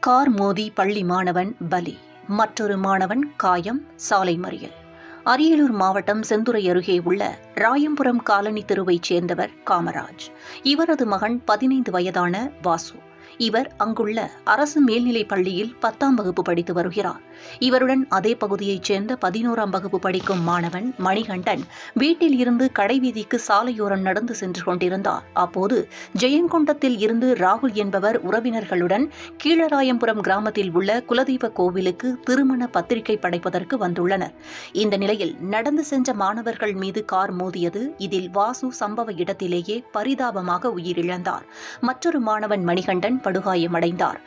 Car மோதி பள்ளி மாணவன் பலி. மற்றொரு மாணவன் காயம் சாலை மறியல். அரியலூர் மாவட்டம் செந்துறை அருகே உள்ள ராயம்புரம் காலனி தெருவைச் சேர்ந்தவர் காமராஜ். இவரது மகன் பதினைந்து வயதான வாசு. இவர் அங்குள்ள அரசு மேல்நிலைப் பள்ளியில் பத்தாம் வகுப்பு படித்து வருகிறார். இவருடன் அதே பகுதியைச் சேர்ந்த பதினோராம் வகுப்பு படிக்கும் மாணவன் மணிகண்டன் வீட்டில் இருந்து கடைவீதிக்கு சாலையோரம் நடந்து சென்று கொண்டிருந்தார். அப்போது ஜெயங்கொண்டத்தில் இருந்து ராகுல் என்பவர் உறவினர்களுடன் கீழராயம்புரம் கிராமத்தில் உள்ள குலதெய்வ கோவிலுக்கு திருமண பத்திரிகை படைப்பதற்கு வந்துள்ளனர். இந்த நிலையில் நடந்து சென்ற மாணவர்கள் மீது கார் மோதியது இதில் வாசு சம்பவ இடத்திலேயே பரிதாபமாக உயிரிழந்தார். மற்றொரு மாணவன் மணிகண்டன் படுகாயமடைந்தார்.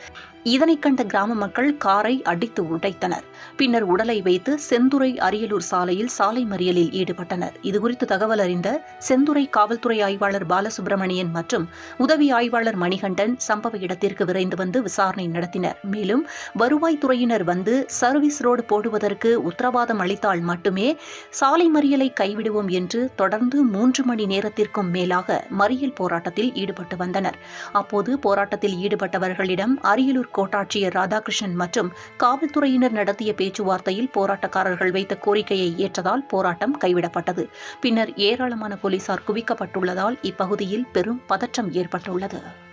இதனை கண்ட கிராம மக்கள் காரை அடித்து உடைத்தனர். பின்னர் உடலை வைத்து செந்துறை அரியலூர் சாலையில் சாலை மறியலில் ஈடுபட்டனர். இதுகுறித்து தகவல் அறிந்த செந்துறை காவல்துறை ஆய்வாளர் பாலசுப்ரமணியன் மற்றும் உதவி ஆய்வாளர் மணிகண்டன் சம்பவ இடத்திற்கு விரைந்து வந்து விசாரணை நடத்தினர். மேலும் வருவாய்த்துறையினர் வந்து சர்வீஸ் ரோடு போடுவதற்கு உத்தரவாதம் அளித்தால் மட்டுமே சாலை மறியலை கைவிடுவோம் என்று தொடர்ந்து மூன்று மணி நேரத்திற்கும் மேலாக மறியல் போராட்டத்தில் ஈடுபட்டு வந்தனர். அப்போது போராட்டத்தில் ஈடுபட்டவர்களிடம் அரியலூர் கோட்டாட்சியர் ராதாகிருஷ்ணன் மற்றும் காவல்துறையினர் நடத்திய பேச்சுவார்த்தையில் போராட்டக்காரர்கள் வைத்த கோரிக்கையை ஏற்றதால் போராட்டம் கைவிடப்பட்டது. பின்னர் ஏராளமான போலீசார் குவிக்கப்பட்டுள்ளதால் இப்பகுதியில் பெரும் பதற்றம் ஏற்பட்டுள்ளது.